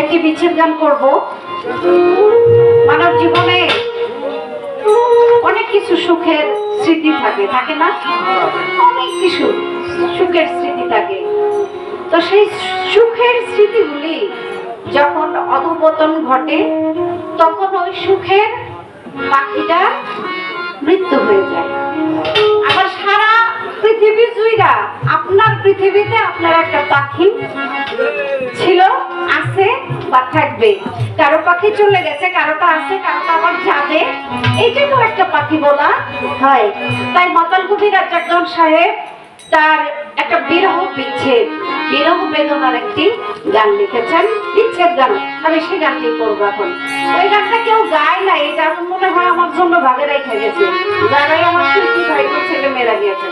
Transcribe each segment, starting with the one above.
একটি বিচ্ছেদ গান করব। মানব জীবনে অনেক কিছু সুখের স্মৃতি থাকে থাকে না? অনেক কিছু সুখের স্মৃতি থাকে। তো সেই সুখের স্মৃতিগুলি যখন অধপতন ঘটে, তখন ওই সুখের পাখিটা মৃত্যু হয়ে যায়। আবার সারা পৃথিবী জুইরা আপনার পৃথিবীতে আপনার একটা পাখি ছিল, আছে বা থাকবে। কারও পাখি চলে গেছে, কারোটা আছে, কারোটা আবার যাবে। এইটাকেও একটা পাখি বলা হয়। তাই মাতাল কবি রাজ্জাকজন সাহেব তার একটা বিরহ বিচ্ছেদ বিরহ বেদনার একটি গান লিখেছেন, বিচ্ছেদ গান। আমি সেই গানটি করব এখন। ওই গানটা কেউ গায় না এটা মনে হয় আমার জন্য ভাগে রেখে গেছে। যারাই আমার শিল্পী ভাই ছেলে মেয়েরা গিয়েছে।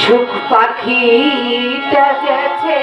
সুখ পাখিটা গেছে।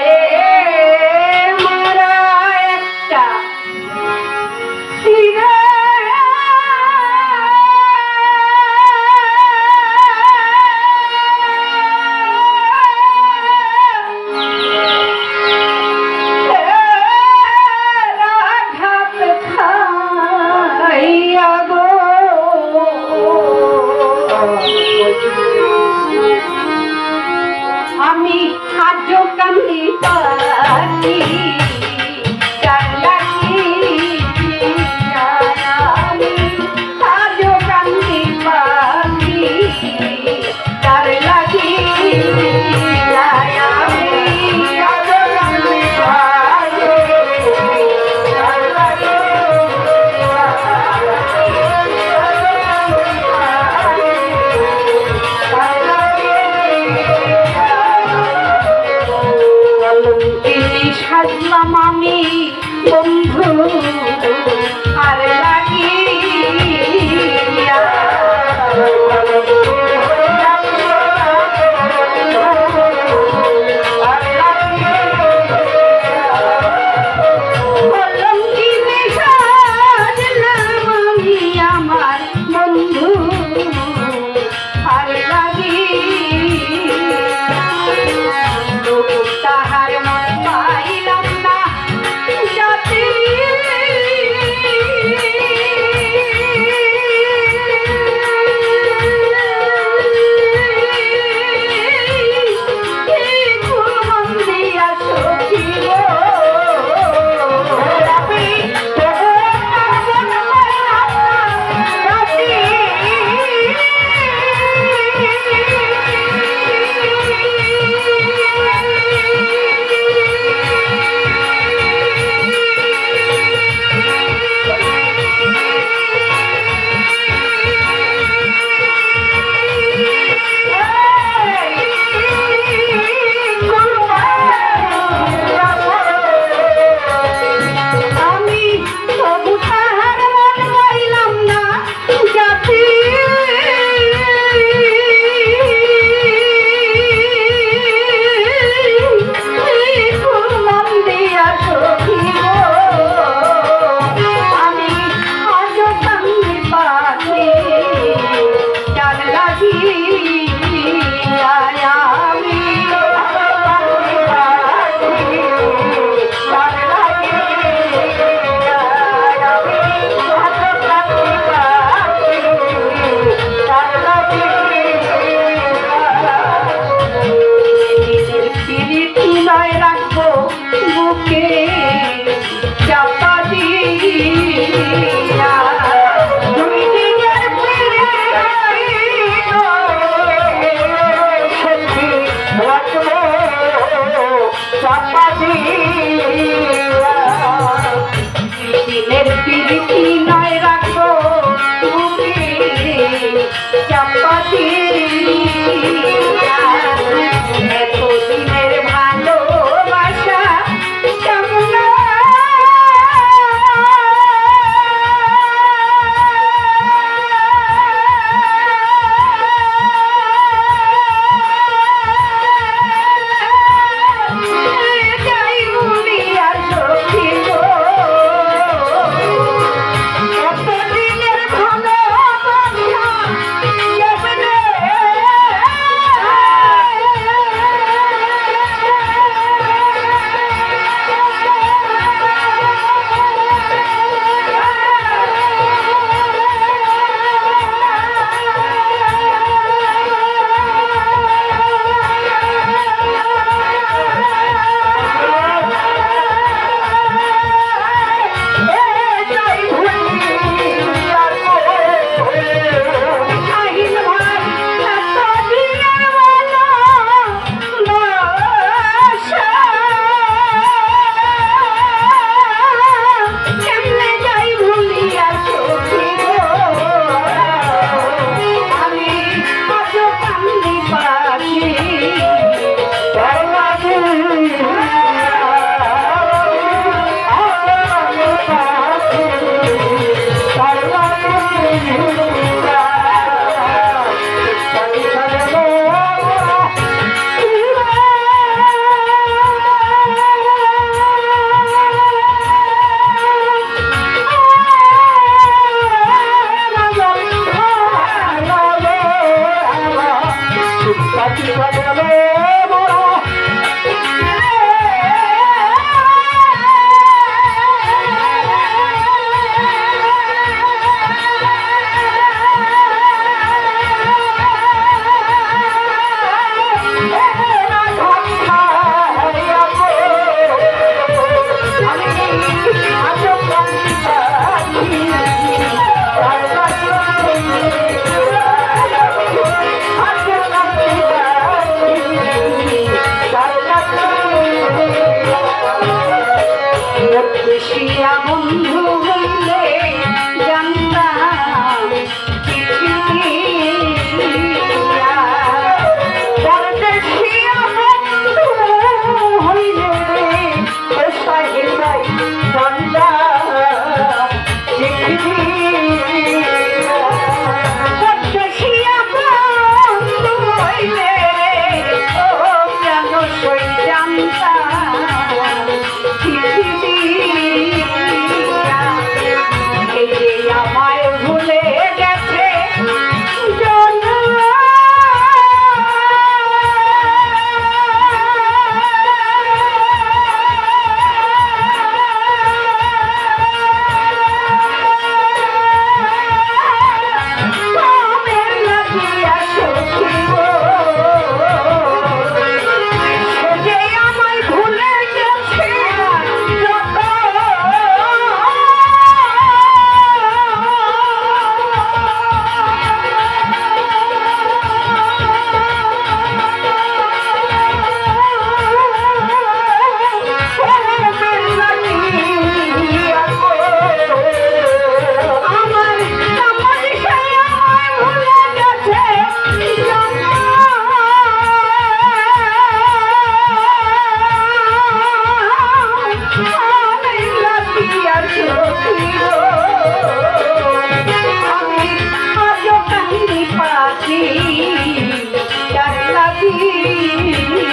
Thank you.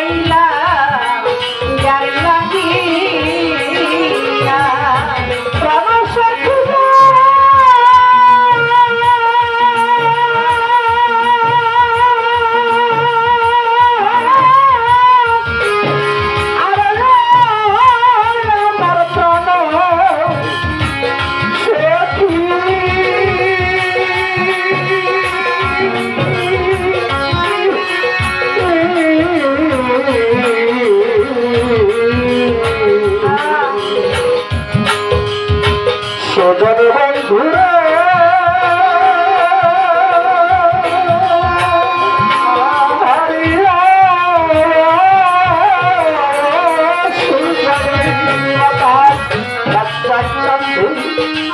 I thank you